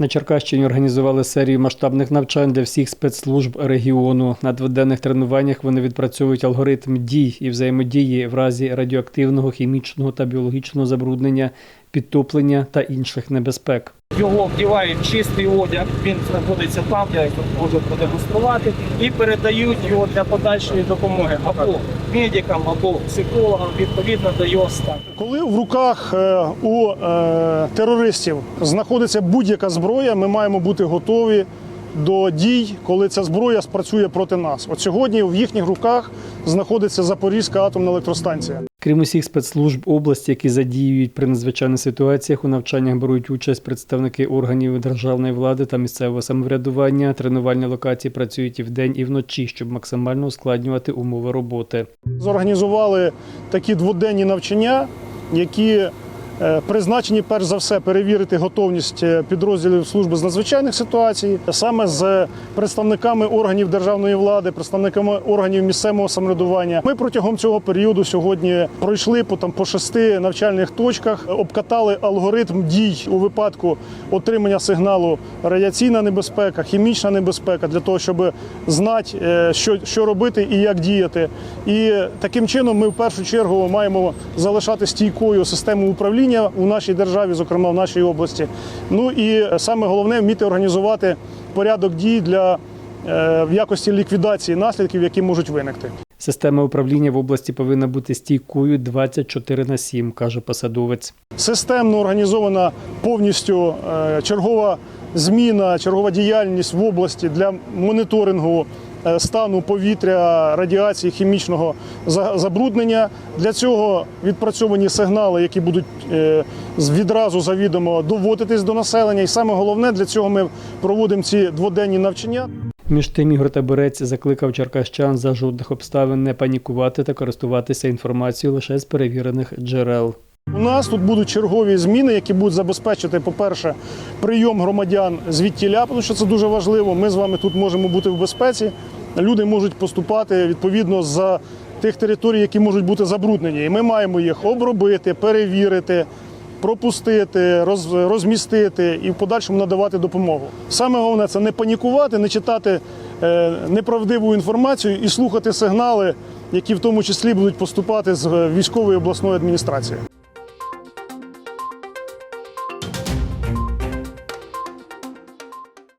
На Черкащині організували серію масштабних навчань для всіх спецслужб регіону. На дводенних тренуваннях вони відпрацьовують алгоритм дій і взаємодії в разі радіоактивного, хімічного та біологічного забруднення, підтоплення та інших небезпек. Його вдівають в чистий одяг, він знаходиться там, я їх можу продемонструвати, і передають його для подальшої допомоги або медикам, або психологам, відповідно до його стану. Коли в руках е, у е, терористів знаходиться будь-яка зброя, ми маємо бути готові до дій, коли ця зброя спрацює проти нас. От сьогодні в їхніх руках знаходиться Запорізька атомна електростанція. Крім усіх спецслужб області, які задіюють при надзвичайних ситуаціях, у навчаннях беруть участь представники органів державної влади та місцевого самоврядування. Тренувальні локації працюють і вдень, і вночі, щоб максимально ускладнювати умови роботи. Зорганізували такі дводенні навчання, які призначені перш за все перевірити готовність е, підрозділів служби з надзвичайних ситуацій, саме з представниками органів державної влади, представниками органів місцевого самоврядування. Ми протягом цього періоду сьогодні пройшли по там по шести навчальних точках, обкатали алгоритм дій у випадку отримання сигналу радіаційна небезпека, хімічна небезпека для того, щоб знати, е, що, що робити і як діяти. І таким чином ми в першу чергу маємо залишати стійкою систему управління у нашій державі, зокрема в нашій області. Ну і саме головне вміти організувати порядок дій для е, в якості ліквідації наслідків, які можуть виникти. Система управління в області повинна бути стійкою 24 на 7, каже посадовець. Системно організована повністю е, чергова зміна, чергова діяльність в області для моніторингу е, стану повітря, радіації, хімічного забруднення. Для цього відпрацьовані сигнали, які будуть е, відразу завідомо доводитись до населення. І саме головне для цього ми проводимо ці дводенні навчання. Між тим Ігор Таборець закликав черкащан за жодних обставин не панікувати та користуватися інформацією лише з перевірених джерел. Нас тут будуть чергові зміни, які будуть забезпечити, по-перше, прийом громадян звідтіля, тому що це дуже важливо. Ми з вами тут можемо бути в безпеці. Люди можуть поступати відповідно з тих територій, які можуть бути забруднені. І ми маємо їх обробити, перевірити, пропустити, роз- розмістити і в подальшому надавати допомогу. Саме головне це не панікувати, не читати е, неправдиву інформацію і слухати сигнали, які в тому числі будуть поступати з військової обласної адміністрації.